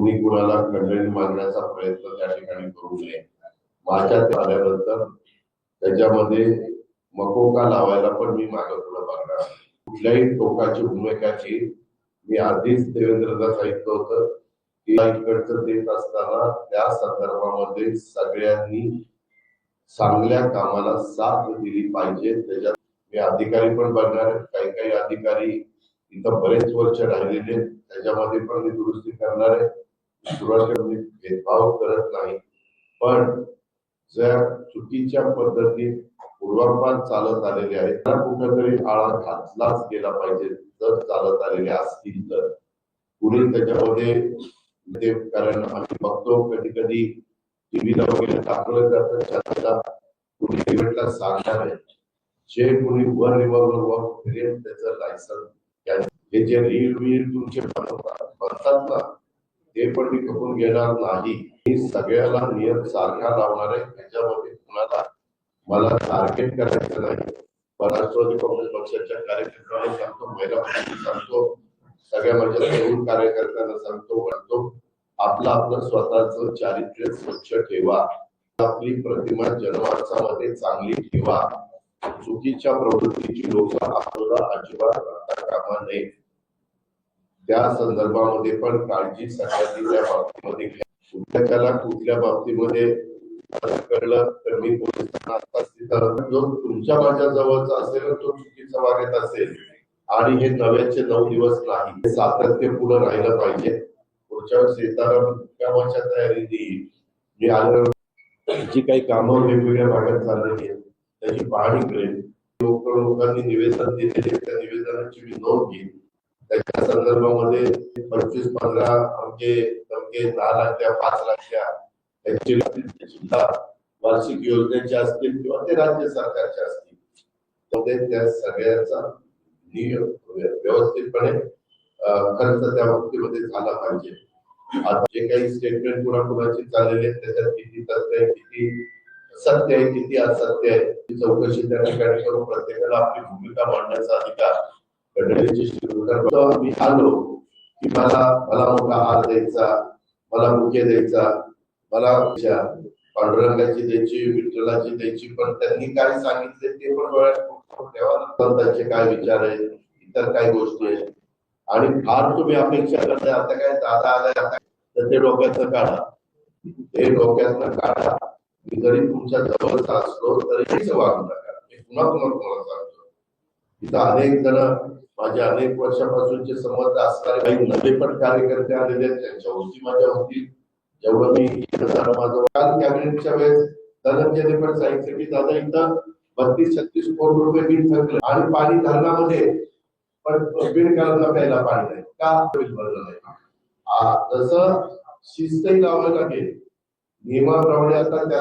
कुणी कुणाला खंडणी मागण्याचा प्रयत्न त्या ठिकाणी करू नये. माझ्या आल्यानंतर त्याच्यामध्ये मकोका लावायला पण मी मागं पुढे बघणार कुठल्याही टोकाची भूमिकाची मी आधीच देवेंद्रदा सांगितलं होतं की इकडचं देत असताना त्या संदर्भामध्ये सगळ्यांनी चांगल्या कामाला साथ दिली पाहिजे. त्याच्यात मी अधिकारी पण बघणार काही काही अधिकारी इथं बरेच वर्ष राहिलेले आहेत. त्याच्यामध्ये पण मी दुरुस्ती करणार आहे. सुरुवातीला मी भेदभाव करत नाही. पण ज्या चुकीच्या पद्धतीत पूर्वापार चालत आलेले आहेत त्यांना कुठेतरी आळा घातलाच गेला पाहिजे. जर चालत आलेले असतील तर. कुणी त्याच्यामध्ये ते कारण आम्ही बघतो कधी कधी टीव्हीला वगैरे दाखवलं जातं त्याला कुणी इव्हेंटला सांगणार आहे जे कुणी वर रिव्हॉल्वर वर फिरेल त्याचं लायसन हे जे रील वील तुमचे बनवतात बनतात ना ते पण मी खपून घेणार नाही मी सगळ्याला नियम सारखा लावणार आहे त्याच्यामध्ये कुणाला मला टार्गेट करायचं नाही. पण राष्ट्रवादी काँग्रेस पक्षाच्या कार्यकर्त्यांना सांगतो महिला सांगतो सगळ्या म्हणजे माझ्या तरुण कार्यकर्त्यांना सांगतो म्हणतो आपलं आपलं स्वतःच चारित्र्य स्वच्छ ठेवा. आपली प्रतिमा जनमानसामध्ये चांगली ठेवा. चुकीच्या प्रवृत्तीची लोक आपल्याला अजिबात कामा नये. त्या संदर्भामध्ये पण काळजी सगळ्यांनी त्या बाबतीमध्ये घ्या. त्याला कुठल्या बाबतीमध्ये कळलं तर मी पोलिसांना जो तुमच्या माझ्या जवळचा असेल तो चुकीचा वागत असेल आणि हे नव्याचे नऊ दिवस नाही हे सातत्य पुढे राहिलं पाहिजे. पुढच्या वेळेस येताना कामाच्या तयारी मी आलं जी काही कामं वेगवेगळ्या भागात चाललेली आहेत त्याची पाहणी करेन. लोक लोकांनी निवेदन दिलेले त्या निवेदनाची मी नोंद घेईन. त्याच्या संदर्भामध्ये पंचवीस पंधरा अंके अंके दहा लाखच्या पाच लाखच्या त्यांची सुद्धा वार्षिक योजनेच्या असतील किंवा ते राज्य सरकारच्या असतील. त्या सगळ्याचा नियम व्यवस्थितपणे खर्च त्या बाबतीमध्ये झाला पाहिजे. आता जे काही स्टेटमेंट कुणाकुणाची चाललेली आहेत त्याच्यात किती तथ्य आहे किती सत्य आहे किती असत्य आहे ती चौकशी त्या ठिकाणी करून प्रत्येकाला आपली भूमिका मांडण्याचा अधिकार घटनेची स्वीकार मी आलो की मला मला मोठा हार द्यायचा मला मुके द्यायचा मला पांडुरंगाची द्यायची विठ्ठलाची द्यायची पण त्यांनी काय सांगितले ते पण डोळ्यात त्यांचे काय विचार आहेत इतर काय गोष्टी आहेत आणि फार तुम्ही अपेक्षा करताय आता काय दादा आलाय आता तर ते डोक्यातनं काढा ते डोक्यातनं काढा मी जरी तुमच्या जवळचा असलो तरी हेच वागू नका मी पुन्हा पुन्हा तुम्हाला सांगतो इथं अनेक जण माझे अनेक वर्षापासूनचे संबंध असणारे काही नवे पण कार्यकर्ते आलेले आहेत. त्यांच्या होती माझ्या होती. जेवढं मी झालं माझं काल कॅबिनेटच्या वेळेस धनंजयने पण सांगितलं की दादा इथं बत्तीस छत्तीस कोटी रुपये बिल थकले. आणि पाणी धरणामध्ये पण बिल बीडकरांना प्यायला पाणी नाही. का? बिल भरलं नाही. आ, तसं शिस्तही लावावं लागेल नियमाप्रमाणे आता त्या